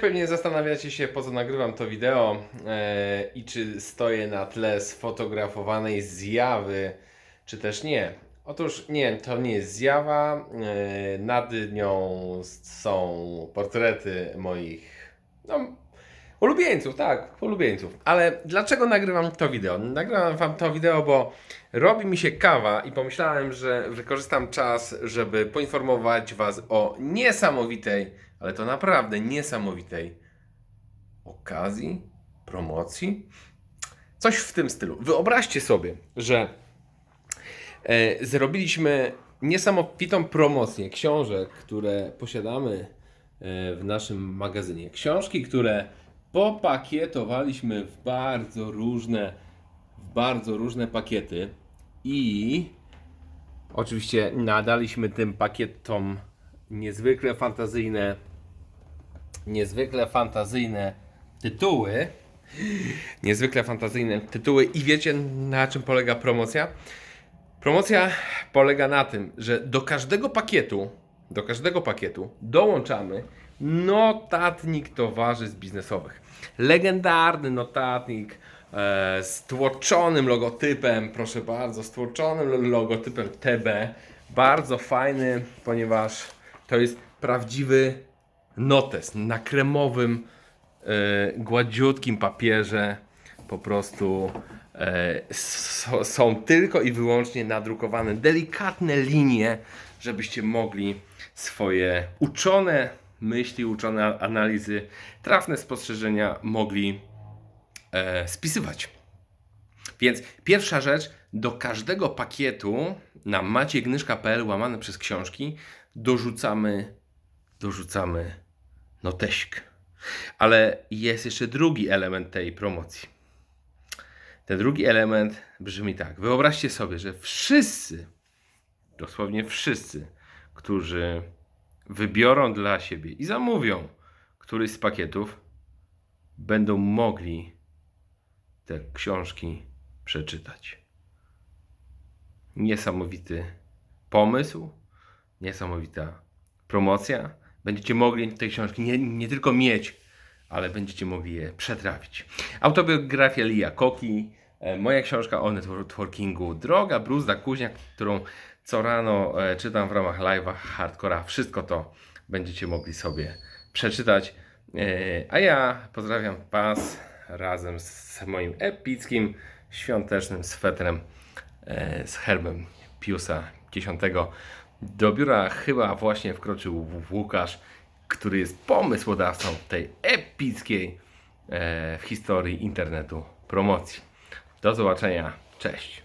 Pewnie zastanawiacie się, po co nagrywam to wideo e, i czy stoję na tle sfotografowanej zjawy, czy też nie. Otóż nie, to nie jest zjawa. E, nad nią są portrety moich no, ulubieńców, tak, ulubieńców. Ale dlaczego nagrywam to wideo? Nagrywam wam to wideo, bo robi mi się kawa i pomyślałem, że wykorzystam czas, żeby poinformować was o niesamowitej, ale to naprawdę niesamowitej okazji, promocji. Coś w tym stylu. Wyobraźcie sobie, że e, zrobiliśmy niesamowitą promocję książek, które posiadamy e, w naszym magazynie. Książki, które popakietowaliśmy w bardzo różne, w bardzo różne pakiety i oczywiście nadaliśmy tym pakietom niezwykle fantazyjne, niezwykle fantazyjne tytuły. Niezwykle fantazyjne tytuły i wiecie na czym polega promocja? Promocja polega na tym, że do każdego pakietu, do każdego pakietu dołączamy notatnik towarzystw biznesowych. Legendarny notatnik e, z tłoczonym logotypem, proszę bardzo, z tłoczonym lo- logotypem TB. Bardzo fajny, ponieważ to jest prawdziwy notes na kremowym, e, gładziutkim papierze. Po prostu e, są tylko i wyłącznie nadrukowane delikatne linie, żebyście mogli swoje uczone myśli, uczone analizy, trafne spostrzeżenia mogli e, spisywać. Więc pierwsza rzecz, do każdego pakietu na maciegnyszka.pl łamane przez książki dorzucamy, dorzucamy noteśk. Ale jest jeszcze drugi element tej promocji. Ten drugi element brzmi tak. Wyobraźcie sobie, że wszyscy, dosłownie wszyscy, którzy wybiorą dla siebie i zamówią któryś z pakietów, będą mogli te książki przeczytać. Niesamowity pomysł, niesamowita promocja. Będziecie mogli te książki nie, nie tylko mieć, ale będziecie mogli je przetrawić. Autobiografia Lia Koki, e, moja książka o networkingu, droga bruzda kuźnia, którą co rano e, czytam w ramach live'a hardcora. Wszystko to będziecie mogli sobie przeczytać. E, A ja pozdrawiam Was razem z moim epickim świątecznym swetrem z herbem Piusa X. Do biura chyba właśnie wkroczył Łukasz, który jest pomysłodawcą tej epickiej e, w historii internetu promocji. Do zobaczenia. Cześć.